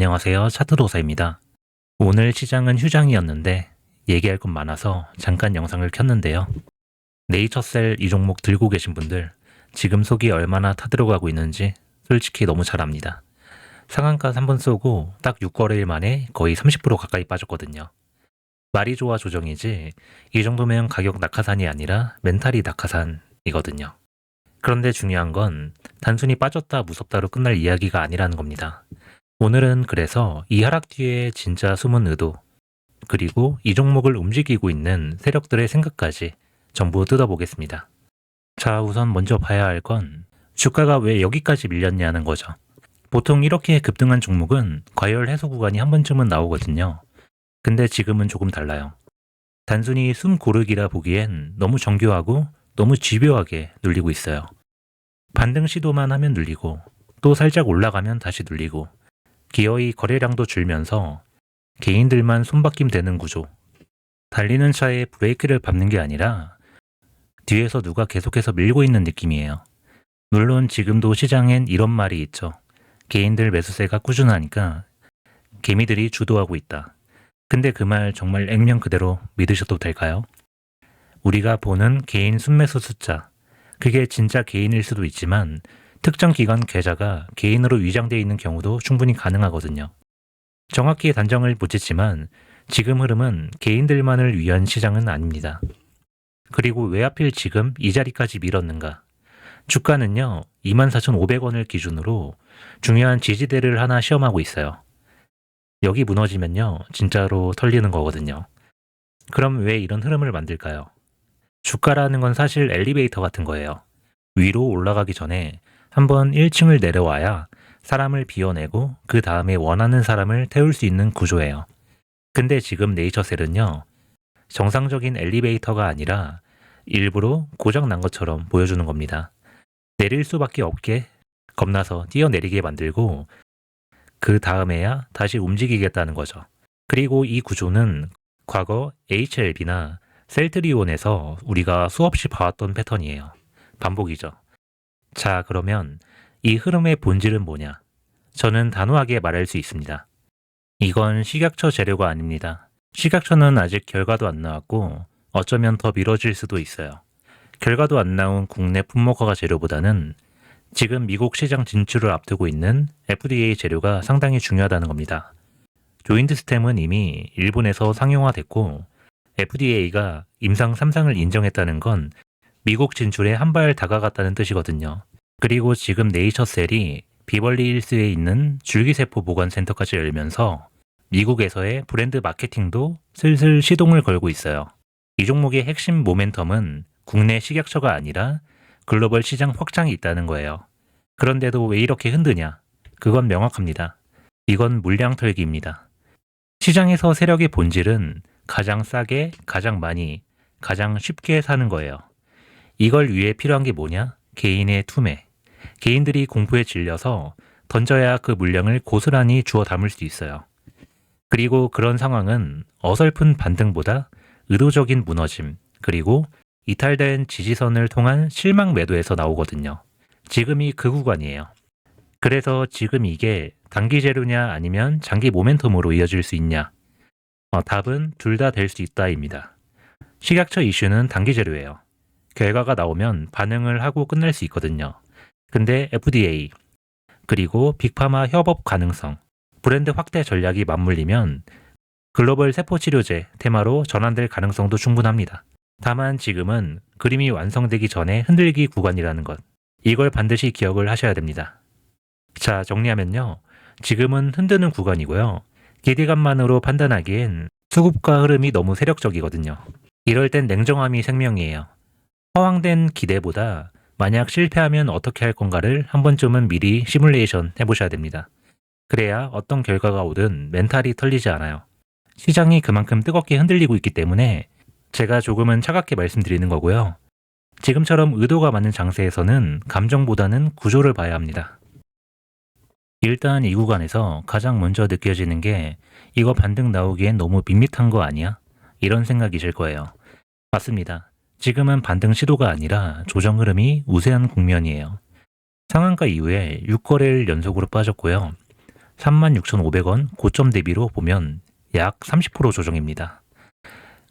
안녕하세요. 차트도사입니다. 오늘 시장은 휴장이었는데 얘기할 것 많아서 잠깐 영상을 켰는데요. 네이처셀 이 종목 들고 계신 분들 지금 속이 얼마나 타들어가고 있는지 솔직히 너무 잘 압니다. 상한가 3번 쏘고 딱 6거래일 만에 거의 30% 가까이 빠졌거든요. 말이 좋아 조정이지 이 정도면 가격 낙하산이 아니라 멘탈이 낙하산이거든요. 그런데 중요한 건 단순히 빠졌다 무섭다로 끝날 이야기가 아니라는 겁니다. 오늘은 그래서 이 하락 뒤에 진짜 숨은 의도, 그리고 이 종목을 움직이고 있는 세력들의 생각까지 전부 뜯어보겠습니다. 자, 우선 먼저 봐야 할 건 주가가 왜 여기까지 밀렸냐는 거죠. 보통 이렇게 급등한 종목은 과열 해소 구간이 한 번쯤은 나오거든요. 근데 지금은 조금 달라요. 단순히 숨 고르기라 보기엔 너무 정교하고 너무 집요하게 눌리고 있어요. 반등 시도만 하면 눌리고 또 살짝 올라가면 다시 눌리고 기어이 거래량도 줄면서 개인들만 손바뀜 되는 구조. 달리는 차에 브레이크를 밟는 게 아니라 뒤에서 누가 계속해서 밀고 있는 느낌이에요. 물론 지금도 시장엔 이런 말이 있죠. 개인들 매수세가 꾸준하니까 개미들이 주도하고 있다. 근데 그 말 정말 액면 그대로 믿으셔도 될까요? 우리가 보는 개인 순매수 숫자, 그게 진짜 개인일 수도 있지만 특정 기관 계좌가 개인으로 위장되어 있는 경우도 충분히 가능하거든요. 정확히 단정을 못 짓지만 지금 흐름은 개인들만을 위한 시장은 아닙니다. 그리고 왜 하필 지금 이 자리까지 밀었는가? 주가는요, 24,500원을 기준으로 중요한 지지대를 하나 시험하고 있어요. 여기 무너지면요, 진짜로 털리는 거거든요. 그럼 왜 이런 흐름을 만들까요? 주가라는 건 사실 엘리베이터 같은 거예요. 위로 올라가기 전에 한번 1층을 내려와야 사람을 비워내고 그 다음에 원하는 사람을 태울 수 있는 구조예요. 근데 지금 네이처셀은요, 정상적인 엘리베이터가 아니라 일부러 고장 난 것처럼 보여주는 겁니다. 내릴 수밖에 없게 겁나서 뛰어내리게 만들고 그 다음에야 다시 움직이겠다는 거죠. 그리고 이 구조는 과거 HLB나 셀트리온에서 우리가 수없이 봐왔던 패턴이에요. 반복이죠. 자, 그러면 이 흐름의 본질은 뭐냐? 저는 단호하게 말할 수 있습니다. 이건 식약처 재료가 아닙니다. 식약처는 아직 결과도 안 나왔고 어쩌면 더 미뤄질 수도 있어요. 결과도 안 나온 국내 품목허가 재료보다는 지금 미국 시장 진출을 앞두고 있는 FDA 재료가 상당히 중요하다는 겁니다. 조인트 스템은 이미 일본에서 상용화됐고 FDA가 임상 3상을 인정했다는 건 미국 진출에 한 발 다가갔다는 뜻이거든요. 그리고 지금 네이처셀이 비벌리 힐스에 있는 줄기세포 보관센터까지 열면서 미국에서의 브랜드 마케팅도 슬슬 시동을 걸고 있어요. 이 종목의 핵심 모멘텀은 국내 식약처가 아니라 글로벌 시장 확장이 있다는 거예요. 그런데도 왜 이렇게 흔드냐? 그건 명확합니다. 이건 물량 털기입니다. 시장에서 세력의 본질은 가장 싸게, 가장 많이, 가장 쉽게 사는 거예요. 이걸 위해 필요한 게 뭐냐? 개인의 투매. 개인들이 공포에 질려서 던져야 그 물량을 고스란히 주워 담을 수 있어요. 그리고 그런 상황은 어설픈 반등보다 의도적인 무너짐, 그리고 이탈된 지지선을 통한 실망 매도에서 나오거든요. 지금이 그 구간이에요. 그래서 지금 이게 단기 재료냐 아니면 장기 모멘텀으로 이어질 수 있냐? 어, 답은 둘 다 될 수 있다입니다. 식약처 이슈는 단기 재료예요. 결과가 나오면 반응을 하고 끝날 수 있거든요. 근데 FDA 그리고 빅파마 협업 가능성, 브랜드 확대 전략이 맞물리면 글로벌 세포 치료제 테마로 전환될 가능성도 충분합니다. 다만 지금은 그림이 완성되기 전에 흔들기 구간이라는 것. 이걸 반드시 기억을 하셔야 됩니다. 자, 정리하면요. 지금은 흔드는 구간이고요. 기대감만으로 판단하기엔 수급과 흐름이 너무 세력적이거든요. 이럴 땐 냉정함이 생명이에요. 허황된 기대보다 만약 실패하면 어떻게 할 건가를 한 번쯤은 미리 시뮬레이션 해보셔야 됩니다. 그래야 어떤 결과가 오든 멘탈이 털리지 않아요. 시장이 그만큼 뜨겁게 흔들리고 있기 때문에 제가 조금은 차갑게 말씀드리는 거고요. 지금처럼 의도가 많은 장세에서는 감정보다는 구조를 봐야 합니다. 일단 이 구간에서 가장 먼저 느껴지는 게 이거 반등 나오기엔 너무 밋밋한 거 아니야? 이런 생각이실 거예요. 맞습니다. 지금은 반등 시도가 아니라 조정 흐름이 우세한 국면이에요. 상한가 이후에 6거래일 연속으로 빠졌고요. 36,500원 고점 대비로 보면 약 30% 조정입니다.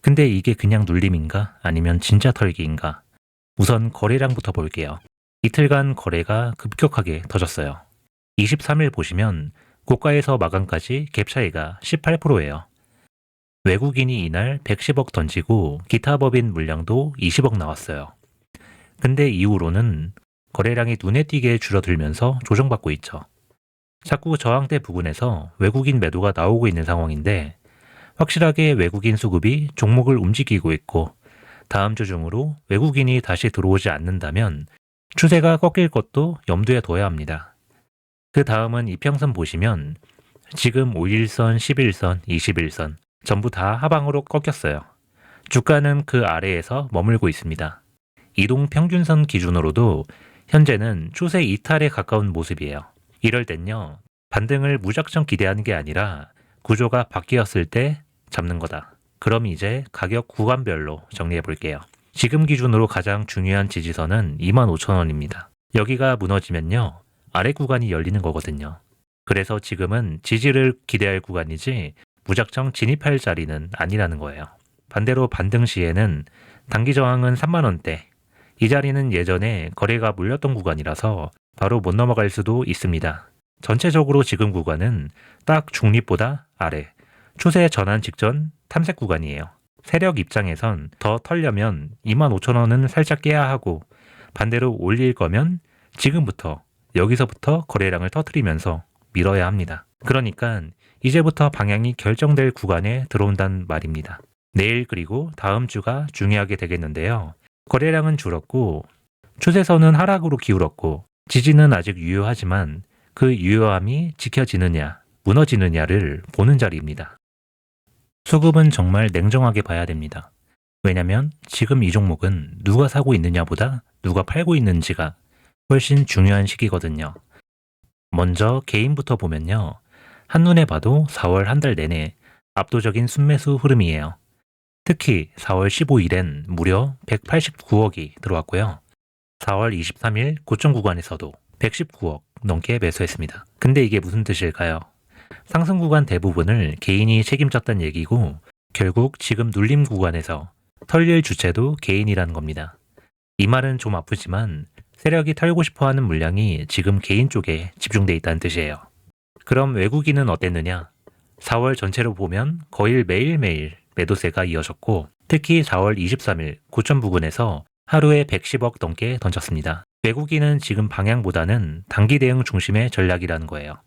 근데 이게 그냥 눌림인가 아니면 진짜 털기인가? 우선 거래량부터 볼게요. 이틀간 거래가 급격하게 터졌어요. 23일 보시면 고가에서 마감까지 갭 차이가 18%예요. 외국인이 이날 110억 던지고 기타 법인 물량도 20억 나왔어요. 근데 이후로는 거래량이 눈에 띄게 줄어들면서 조정받고 있죠. 자꾸 저항대 부근에서 외국인 매도가 나오고 있는 상황인데 확실하게 외국인 수급이 종목을 움직이고 있고 다음 주 중으로 외국인이 다시 들어오지 않는다면 추세가 꺾일 것도 염두에 둬야 합니다. 그 다음은 이평선 보시면 지금 5일선, 11선, 21선 전부 다 하방으로 꺾였어요. 주가는 그 아래에서 머물고 있습니다. 이동 평균선 기준으로도 현재는 추세 이탈에 가까운 모습이에요. 이럴 땐요, 반등을 무작정 기대하는 게 아니라 구조가 바뀌었을 때 잡는 거다. 그럼 이제 가격 구간별로 정리해 볼게요. 지금 기준으로 가장 중요한 지지선은 25,000원입니다. 여기가 무너지면요, 아래 구간이 열리는 거거든요. 그래서 지금은 지지를 기대할 구간이지 무작정 진입할 자리는 아니라는 거예요. 반대로 반등 시에는 단기 저항은 3만 원대, 이 자리는 예전에 거래가 물렸던 구간이라서 바로 못 넘어갈 수도 있습니다. 전체적으로 지금 구간은 딱 중립보다 아래, 추세 전환 직전 탐색 구간이에요. 세력 입장에선 더 털려면 25,000원은 살짝 깨야 하고 반대로 올릴 거면 지금부터 여기서부터 거래량을 터트리면서 밀어야 합니다. 그러니까 이제부터 방향이 결정될 구간에 들어온다는 말입니다. 내일 그리고 다음 주가 중요하게 되겠는데요. 거래량은 줄었고 추세선은 하락으로 기울었고 지지는 아직 유효하지만 그 유효함이 지켜지느냐 무너지느냐를 보는 자리입니다. 수급은 정말 냉정하게 봐야 됩니다. 왜냐면 지금 이 종목은 누가 사고 있느냐보다 누가 팔고 있는지가 훨씬 중요한 시기거든요. 먼저 개인부터 보면요. 한눈에 봐도 4월 한 달 내내 압도적인 순매수 흐름이에요. 특히 4월 15일엔 무려 189억이 들어왔고요. 4월 23일 고점 구간에서도 119억 넘게 매수했습니다. 근데 이게 무슨 뜻일까요? 상승 구간 대부분을 개인이 책임졌다는 얘기고 결국 지금 눌림 구간에서 털릴 주체도 개인이라는 겁니다. 이 말은 좀 아프지만 세력이 털고 싶어 하는 물량이 지금 개인 쪽에 집중돼 있다는 뜻이에요. 그럼 외국인은 어땠느냐? 4월 전체로 보면 거의 매일매일 매도세가 이어졌고 특히 4월 23일 고점 부근에서 하루에 110억 넘게 던졌습니다. 외국인은 지금 방향보다는 단기 대응 중심의 전략이라는 거예요.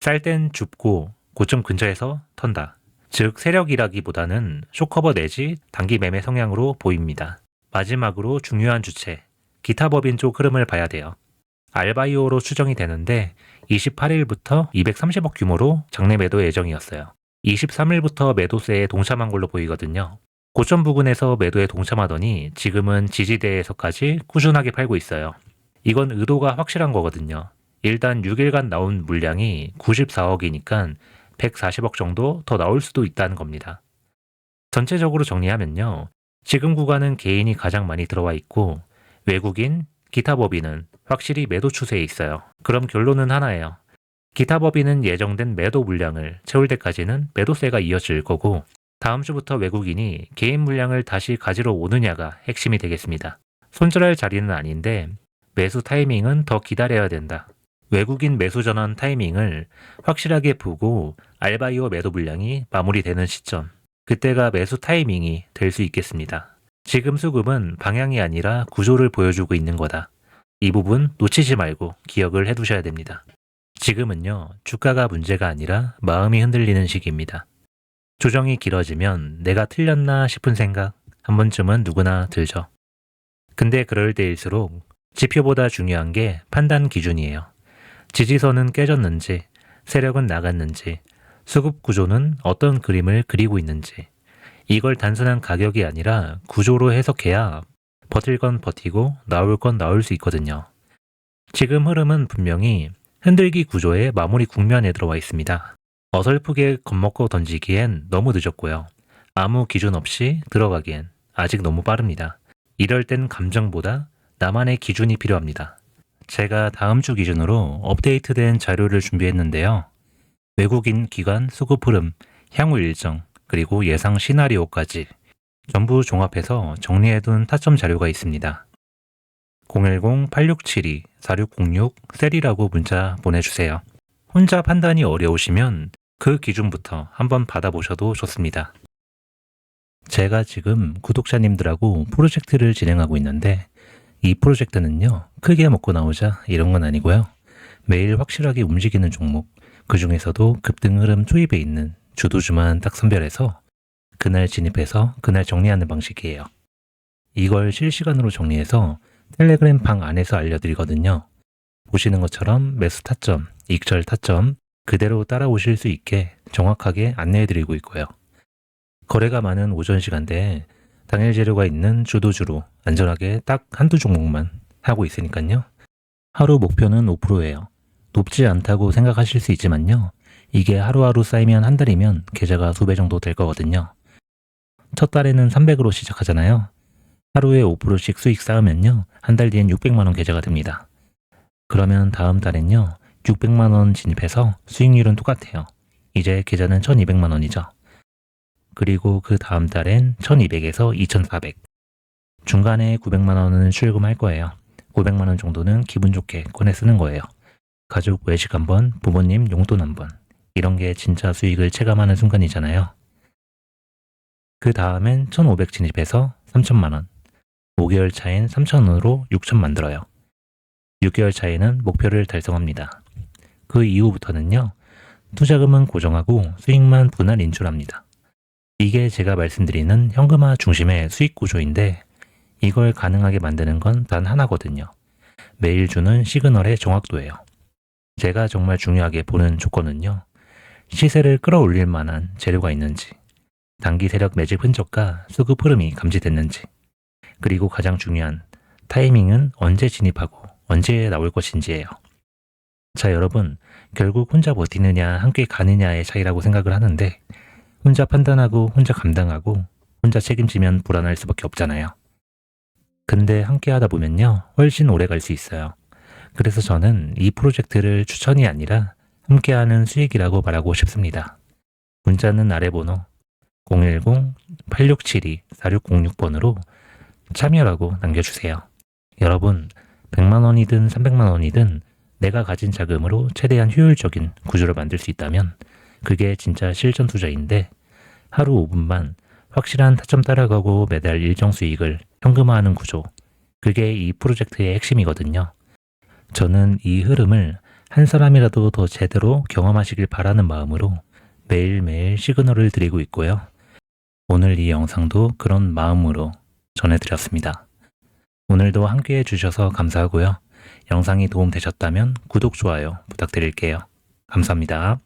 쌀 땐 줍고 고점 근처에서 턴다. 즉 세력이라기보다는 쇼커버 내지 단기 매매 성향으로 보입니다. 마지막으로 중요한 주체, 기타 법인 쪽 흐름을 봐야 돼요. 알바이오로 추정이 되는데 28일부터 230억 규모로 장내 매도 예정이었어요. 23일부터 매도세에 동참한 걸로 보이거든요. 고점 부근에서 매도에 동참하더니 지금은 지지대에서까지 꾸준하게 팔고 있어요. 이건 의도가 확실한 거거든요. 일단 6일간 나온 물량이 94억이니까 140억 정도 더 나올 수도 있다는 겁니다. 전체적으로 정리하면요. 지금 구간은 개인이 가장 많이 들어와 있고 외국인, 기타 법인은 확실히 매도 추세에 있어요. 그럼 결론은 하나예요. 기타 법인은 예정된 매도 물량을 채울 때까지는 매도세가 이어질 거고 다음 주부터 외국인이 개인 물량을 다시 가지러 오느냐가 핵심이 되겠습니다. 손절할 자리는 아닌데 매수 타이밍은 더 기다려야 된다. 외국인 매수 전환 타이밍을 확실하게 보고 알바이오 매도 물량이 마무리되는 시점. 그때가 매수 타이밍이 될 수 있겠습니다. 지금 수급은 방향이 아니라 구조를 보여주고 있는 거다. 이 부분 놓치지 말고 기억을 해두셔야 됩니다. 지금은요, 주가가 문제가 아니라 마음이 흔들리는 시기입니다. 조정이 길어지면 내가 틀렸나 싶은 생각 한 번쯤은 누구나 들죠. 근데 그럴 때일수록 지표보다 중요한 게 판단 기준이에요. 지지선은 깨졌는지, 세력은 나갔는지, 수급 구조는 어떤 그림을 그리고 있는지, 이걸 단순한 가격이 아니라 구조로 해석해야 버틸 건 버티고 나올 건 나올 수 있거든요. 지금 흐름은 분명히 흔들기 구조의 마무리 국면에 들어와 있습니다. 어설프게 겁먹고 던지기엔 너무 늦었고요. 아무 기준 없이 들어가기엔 아직 너무 빠릅니다. 이럴 땐 감정보다 나만의 기준이 필요합니다. 제가 다음 주 기준으로 업데이트된 자료를 준비했는데요. 외국인 기관 수급 흐름, 향후 일정, 그리고 예상 시나리오까지 전부 종합해서 정리해둔 타점 자료가 있습니다. 010-8672-4606 셀이라고 문자 보내주세요. 혼자 판단이 어려우시면 그 기준부터 한번 받아보셔도 좋습니다. 제가 지금 구독자님들하고 프로젝트를 진행하고 있는데 이 프로젝트는요 크게 먹고 나오자 이런 건 아니고요 매일 확실하게 움직이는 종목 그 중에서도 급등 흐름 초입에 있는 주도주만 딱 선별해서 그날 진입해서 그날 정리하는 방식이에요. 이걸 실시간으로 정리해서 텔레그램 방 안에서 알려드리거든요. 보시는 것처럼 매수 타점, 익절 타점 그대로 따라오실 수 있게 정확하게 안내해드리고 있고요. 거래가 많은 오전 시간대에 당일 재료가 있는 주도주로 안전하게 딱 한두 종목만 하고 있으니까요. 하루 목표는 5%예요. 높지 않다고 생각하실 수 있지만요. 이게 하루하루 쌓이면 한 달이면 계좌가 두 배 정도 될 거거든요. 첫 달에는 300으로 시작하잖아요. 하루에 5%씩 수익 쌓으면요. 한 달 뒤엔 600만 원 계좌가 됩니다. 그러면 다음 달엔요. 600만 원 진입해서 수익률은 똑같아요. 이제 계좌는 1200만 원이죠. 그리고 그 다음 달엔 1200에서 2400. 중간에 900만 원은 출금할 거예요. 500만 원 정도는 기분 좋게 꺼내 쓰는 거예요. 가족 외식 한 번, 부모님 용돈 한 번. 이런 게 진짜 수익을 체감하는 순간이잖아요. 그 다음엔 1500 진입해서 3000만 원. 5개월 차엔 3000원으로 6000 만들어요. 6개월 차에는 목표를 달성합니다. 그 이후부터는요, 투자금은 고정하고 수익만 분할 인출합니다. 이게 제가 말씀드리는 현금화 중심의 수익 구조인데 이걸 가능하게 만드는 건 단 하나거든요. 매일 주는 시그널의 정확도예요. 제가 정말 중요하게 보는 조건은요. 시세를 끌어올릴 만한 재료가 있는지, 단기 세력 매집 흔적과 수급 흐름이 감지됐는지, 그리고 가장 중요한 타이밍은 언제 진입하고 언제 나올 것인지예요. 자, 여러분, 결국 혼자 버티느냐, 함께 가느냐의 차이라고 생각을 하는데, 혼자 판단하고 혼자 감당하고 혼자 책임지면 불안할 수밖에 없잖아요. 근데 함께 하다 보면요, 훨씬 오래 갈 수 있어요. 그래서 저는 이 프로젝트를 추천이 아니라 함께하는 수익이라고 말하고 싶습니다. 문자는 아래 번호 010-8672-4606번으로 참여라고 남겨주세요. 여러분, 100만 원이든 300만 원이든 내가 가진 자금으로 최대한 효율적인 구조를 만들 수 있다면 그게 진짜 실전 투자인데 하루 5분만 확실한 타점 따라가고 매달 일정 수익을 현금화하는 구조. 그게 이 프로젝트의 핵심이거든요. 저는 이 흐름을 한 사람이라도 더 제대로 경험하시길 바라는 마음으로 매일매일 시그널을 드리고 있고요. 오늘 이 영상도 그런 마음으로 전해드렸습니다. 오늘도 함께 해주셔서 감사하고요. 영상이 도움되셨다면 구독, 좋아요 부탁드릴게요. 감사합니다.